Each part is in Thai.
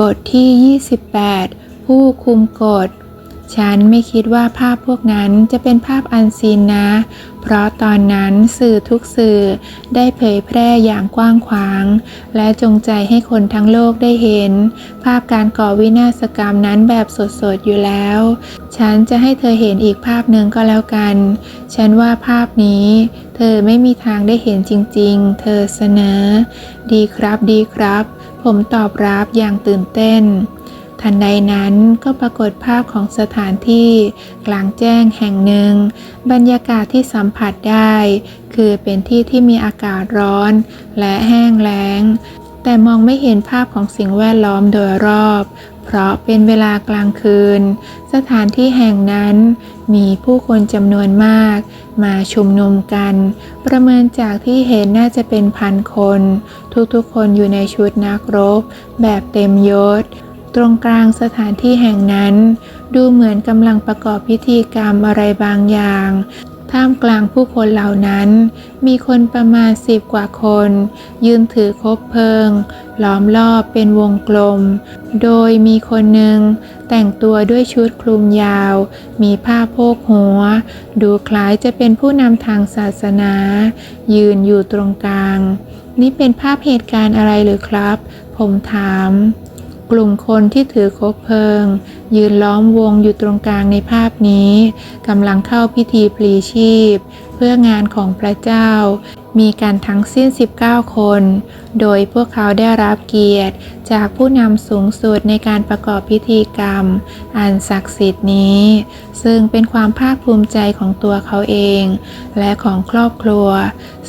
บทที่ 28 ผู้คุมกฎ ฉันไม่คิดว่าภาพพวกนั้นจะเป็นภาพอันซีนนะ เพราะตอนนั้นสื่อทุกสื่อได้เผยแพร่อย่างกว้างขวาง และจงใจให้คนทั้งโลกได้เห็น ภาพการก่อวินาศกรรมนั้นแบบสดๆอยู่แล้ว ฉันจะให้เธอเห็นอีกภาพหนึ่งก็แล้วกัน ฉันว่าภาพนี้เธอไม่มีทางได้เห็นจริง ๆ เธอเสนอ ดีครับดีครับ ผมตอบรับอย่างตื่นเต้น ทันใดนั้นก็ปรากฏภาพของสถานที่กลางแจ้งแห่งหนึ่ง บรรยากาศที่สัมผัสได้ คือเป็นที่ที่มีอากาศร้อน และแห้งแล้ง แต่มองไม่เห็นภาพของสิ่งแวดล้อมโดยรอบ เพราะเป็นเวลากลางคืน สถานที่แห่งนั้น มีผู้คนจำนวนมาก มาชุมนุมกัน ประเมินจากที่เห็นน่าจะเป็นพันคน ทุกๆคนอยู่ในชุดนักรบ แบบเต็มยศ ตรงกลางสถานที่แห่งนั้น ดูเหมือนกำลังประกอบพิธีกรรมอะไรบางอย่าง ท่ามกลางผู้คนเหล่านั้น มีคนประมาณสิบกว่าคน ยืนถือคบเพลิง ล้อมรอบเป็นวงกลม โดยมีคนหนึ่งแต่งตัวด้วยชุดคลุมยาว มีผ้าโพกหัว ดูคล้ายจะเป็นผู้นำทางศาสนา ยืนอยู่ตรงกลาง นี่เป็นภาพเหตุการณ์อะไรหรือครับ ผมถาม กลุ่มคนที่ถือคบเพลิง ยืนล้อมวงอยู่ตรงกลางในภาพนี้กำลังเข้าพิธีพลีชีพ เพื่องานของพระเจ้า มีการทั้งสิ้น 19 คน โดยพวกเขาได้รับเกียรติจากผู้นำสูงสุดในการประกอบพิธีกรรม อันศักดิ์สิทธิ์นี้ ซึ่งเป็นความภาคภูมิใจของตัวเขาเอง และของครอบครัว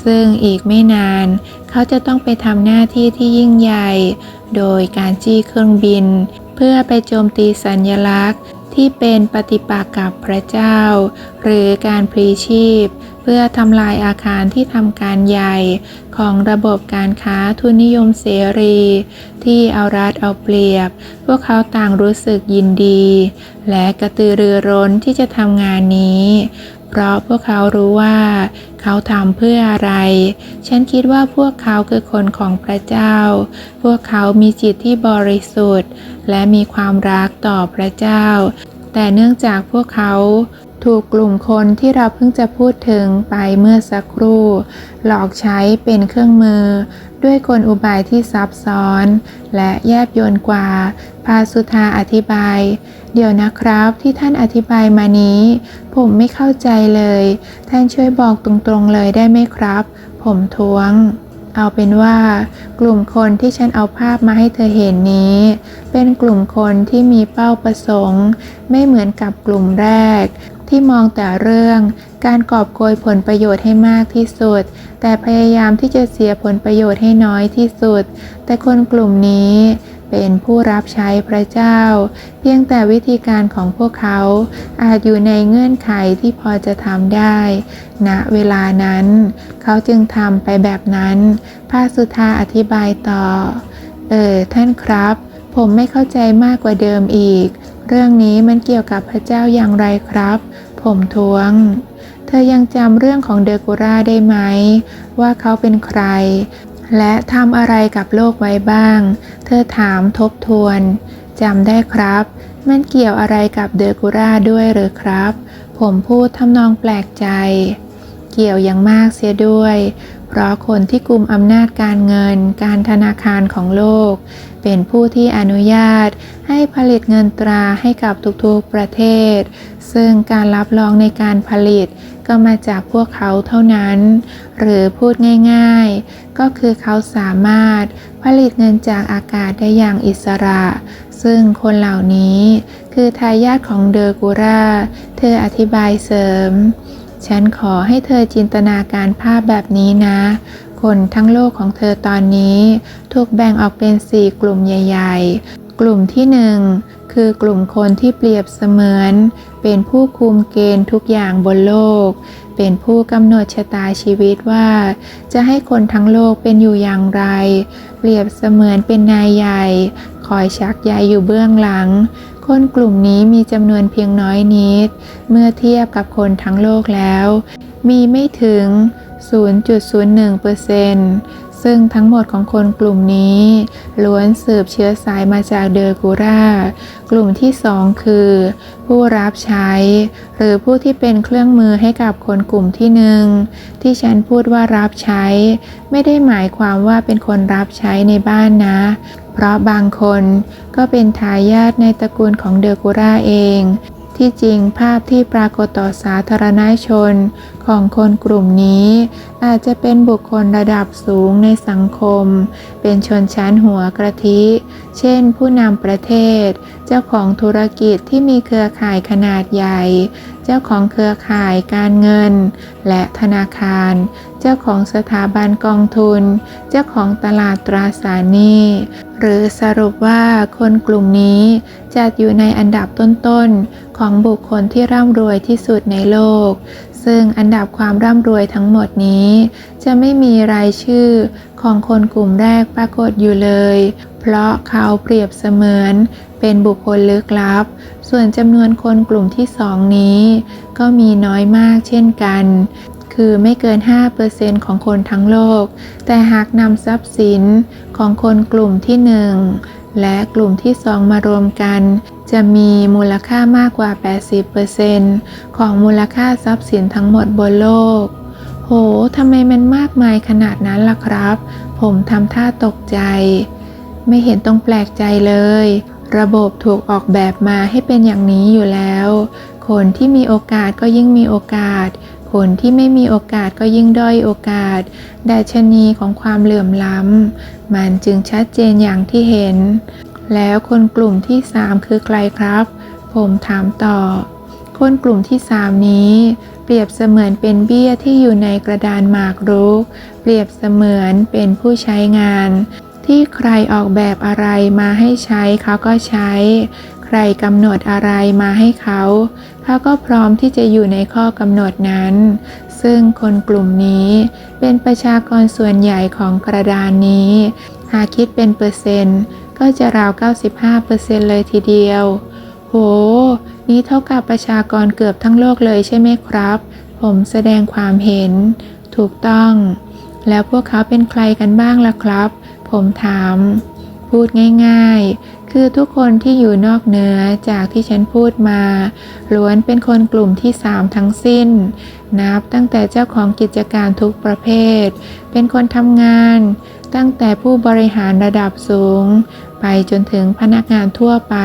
ซึ่งอีกไม่นาน เขาจะต้องไปทำหน้าที่ที่ยิ่งใหญ่ โดยการจี้เครื่องบิน เพื่อไปโจมตีสัญลักษณ์ที่เป็นปฏิปักษ์กับพระเจ้า หรือการพลีชีพ พื่อทำลายอาคารที่ทำการใหญ่ของระบบการค้าทุนนิยมเสรี ที่เอารัดเอาเปรียบ พวกเขาต่างรู้สึกยินดี และกระตือรือร้นที่จะทำงานนี้ เพราะพวกเขารู้ว่า เขาทำเพื่ออะไร ฉันคิดว่าพวกเขาคือคนของพระเจ้า พวกเขามีจิตที่บริสุทธิ์ และมีความรักต่อพระเจ้า แต่เนื่องจากพวกเขา ถูกกลุ่มคนที่เราเพิ่งจะพูดถึงไปเมื่อสักครู่ หลอกใช้เป็นเครื่องมือ ด้วยกลอุบายที่ซับซ้อน และแยบยลกว่า พาสุธาอธิบาย เดี๋ยวนะครับที่ท่านอธิบายมานี้ ผมไม่เข้าใจเลย ท่านช่วยบอกตรงๆเลยได้ไหมครับ ผมท้วงเอาเป็นว่ากลุ่มคนที่ฉันเอาภาพมาให้เธอเห็นนี้ เป็นกลุ่มคนที่มีเป้าประสงค์ ไม่เหมือนกับกลุ่มแรก ที่มองแต่เรื่องการกอบโกยผลประโยชน์ให้มากที่สุด แต่พยายามที่จะเสียผลประโยชน์ให้น้อยที่สุด แต่คนกลุ่มนี้เป็นผู้รับใช้พระเจ้า เพียงแต่วิธีการของพวกเขาอาจอยู่ในเงื่อนไขที่พอจะทำได้ณเวลานั้น เขาจึงทำไปแบบนั้นพาสุธาอธิบายต่อ เออท่านครับ ผมไม่เข้าใจมากกว่าเดิมอีก เรื่องนี้มันเกี่ยวกับพระเจ้าอย่างไรครับ ผมทวง เธอยังจำเรื่องของเดอกูราได้ไหม ว่าเขาเป็นใคร และทำอะไรกับโลกไว้บ้าง เธอถามทบทวนจำได้ครับ มันเกี่ยวอะไรกับเดอกูราด้วยหรือครับ ผมพูดทำนองแปลกใจ เกี่ยวอย่างมากเสียด้วย เพราะคนที่กลุ่มอำนาจการเงิน การธนาคารของโลก เป็นผู้ที่อนุญาตให้ผลิตเงินตราให้กับทุกๆประเทศ ซึ่งการรับรองในการผลิตก็มาจากพวกเขาเท่านั้น หรือพูดง่ายๆ ก็คือเขาสามารถผลิตเงินจากอากาศได้อย่างอิสระ ซึ่งคนเหล่านี้คือทายาทของเดอร์กูรา เธออธิบายเสริม ฉันขอให้เธอจินตนาการภาพแบบนี้นะ คนทั้งโลกของเธอตอนนี้ถูกแบ่งออกเป็นสี่กลุ่มใหญ่ ๆ กลุ่มที่หนึ่งคือกลุ่มคนที่เปรียบเสมือน เป็นผู้คุมเกณฑ์ทุกอย่างบนโลก เป็นผู้กำหนดชะตาชีวิตว่า จะให้คนทั้งโลกเป็นอยู่อย่างไร เปรียบเสมือนเป็นนายใหญ่ คอยชักใยอยู่เบื้องหลัง คนกลุ่มนี้มีจำนวนเพียงน้อยนิด เมื่อเทียบกับคนทั้งโลกแล้ว มีไม่ถึง 0.01%ซึ่งทั้งหมดของคนกลุ่มนี้ล้วนสืบเชื้อสายมาจากเดอร์กูรากลุ่มที่สองคือ ผู้รับใช้ หรือผู้ที่เป็นเครื่องมือให้กับคนกลุ่มที่หนึ่งที่ฉันพูดว่ารับใช้ ไม่ได้หมายความว่าเป็นคนรับใช้ในบ้านนะ เพราะบางคนก็เป็นทายาทในตระกูลของเดอร์กูราเอง ที่จริงภาพที่ปรากฏต่อสาธารณชนของคนกลุ่มนี้ อาจจะเป็นบุคคลระดับสูงในสังคม เป็นชนชั้นหัวกระทิ เช่นผู้นำประเทศ เจ้าของธุรกิจที่มีเครือข่ายขนาดใหญ่ เจ้าของเครือข่ายการเงิน และธนาคาร เจ้าของสถาบันกองทุน เจ้าของตลาดตราสารหนี้ หรือสรุปว่าคนกลุ่มนี้จัดอยู่ในอันดับต้นๆ ของบุคคลที่ร่ำรวยที่สุดในโลก ซึ่งอันดับความร่ำรวยทั้งหมดนี้ จะไม่มีรายชื่อของคนกลุ่มแรกปรากฏอยู่เลย เพราะเขาเปรียบเสมือนเป็นบุคคลลึกลับ ส่วนจำนวนคนกลุ่มที่สองนี้ ก็มีน้อยมากเช่นกัน คือไม่เกิน 5%ของคนทั้งโลก แต่หากนำทรัพย์สินของคนกลุ่มที่หนึ่งและกลุ่มที่สองมารวมกัน จะมีมูลค่ามากกว่า 80%ของมูลค่าทรัพย์สินทั้งหมดบนโลก โห ทำไมมันมากมายขนาดนั้นล่ะครับ ผมทำท่าตกใจ ไม่เห็นต้องแปลกใจเลย ระบบถูกออกแบบมาให้เป็นอย่างนี้อยู่แล้ว คนที่มีโอกาสก็ยิ่งมีโอกาส คนที่ไม่มีโอกาสก็ยิ่งด้อยโอกาส ดัชนีของความเหลื่อมล้ำ มันจึงชัดเจนอย่างที่เห็น แล้วคนกลุ่มที่ 3 คือใครครับ ผมถามต่อ คนกลุ่มที่ 3 นี้ เปรียบเสมือนเป็นเบี้ยที่อยู่ในกระดานหมากรุก เปรียบเสมือนเป็นผู้ใช้งานที่ใครออกแบบอะไรมาให้ใช้เขาก็ใช้ ใครกำหนดอะไรมาให้เขาเขาก็พร้อมที่จะอยู่ในข้อกำหนดนั้น ซึ่งคนกลุ่มนี้เป็นประชากรส่วนใหญ่ของกระดานนี้ หากคิดเป็นเปอร์เซ็นต์ก็จะราว 95%เลยทีเดียว โห นี่เท่ากับประชากรเกือบทั้งโลกเลยใช่ไหมครับ ผมแสดงความเห็น ถูกต้อง แล้วพวกเขาเป็นใครกันบ้างล่ะครับ ผมถาม พูดง่ายๆ คือทุกคนที่อยู่นอกเหนือจากที่ฉันพูดมา ล้วนเป็นคนกลุ่มที่3ทั้งสิ้น นับตั้งแต่เจ้าของกิจการทุกประเภท เป็นคนทำงาน ตั้งแต่ผู้บริหารระดับสูง ไปจนถึงพนักงานทั่วไป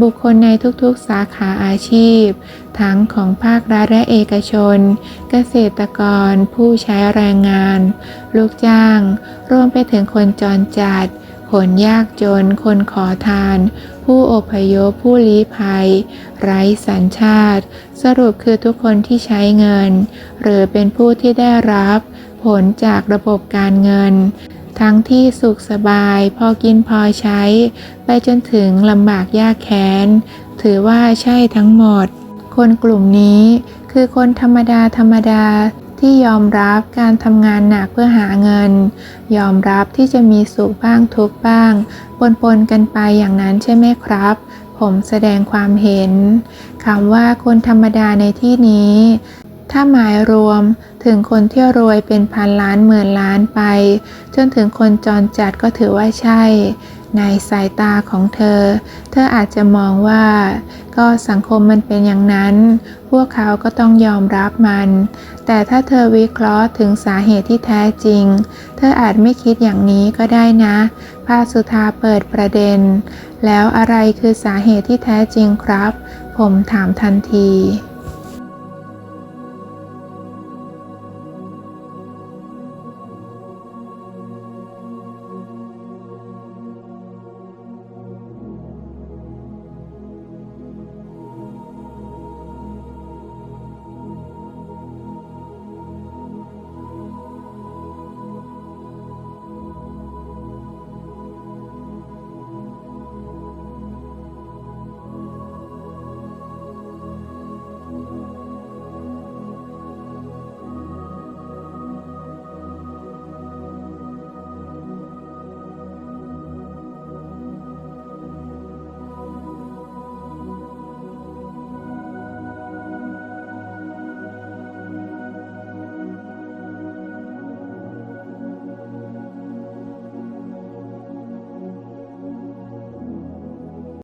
บุคคลในทุกๆสาขาอาชีพ ทั้งของภาครัฐและเอกชน เกษตรกร ผู้ใช้แรงงาน ลูกจ้าง รวมไปถึงคนจรจัด คนยากจน คนขอทาน ผู้อพยพ ผู้ลี้ภัย ไร้สัญชาติ สรุปคือทุกคนที่ใช้เงิน หรือเป็นผู้ที่ได้รับ ผลจากระบบการเงิน ทั้งที่สุขสบาย พอกินพอใช้ ไปจนถึงลำบากยากแค้น ถือว่าใช่ทั้งหมด คนกลุ่มนี้คือคนธรรมดาธรรมดา ที่ยอมรับการทำงานหนักเพื่อหาเงิน ยอมรับที่จะมีสุขบ้างทุกบ้าง ปนๆกันไปอย่างนั้นใช่ไหมครับ ผมแสดงความเห็นคำว่าคนธรรมดาในที่นี้ ถ้าหมายรวมถึงคนที่รวยเป็นพันล้านหมื่นล้านไป จนถึงคนจรจัดก็ถือว่าใช่ ในสายตาของเธอ เธออาจจะมองว่า ก็สังคมมันเป็นอย่างนั้น พวกเขาก็ต้องยอมรับมัน แต่ถ้าเธอวิเคราะห์ถึงสาเหตุที่แท้จริง เธออาจไม่คิดอย่างนี้ก็ได้นะภาสุธาเปิดประเด็น แล้วอะไรคือสาเหตุที่แท้จริงครับ ผมถามทันที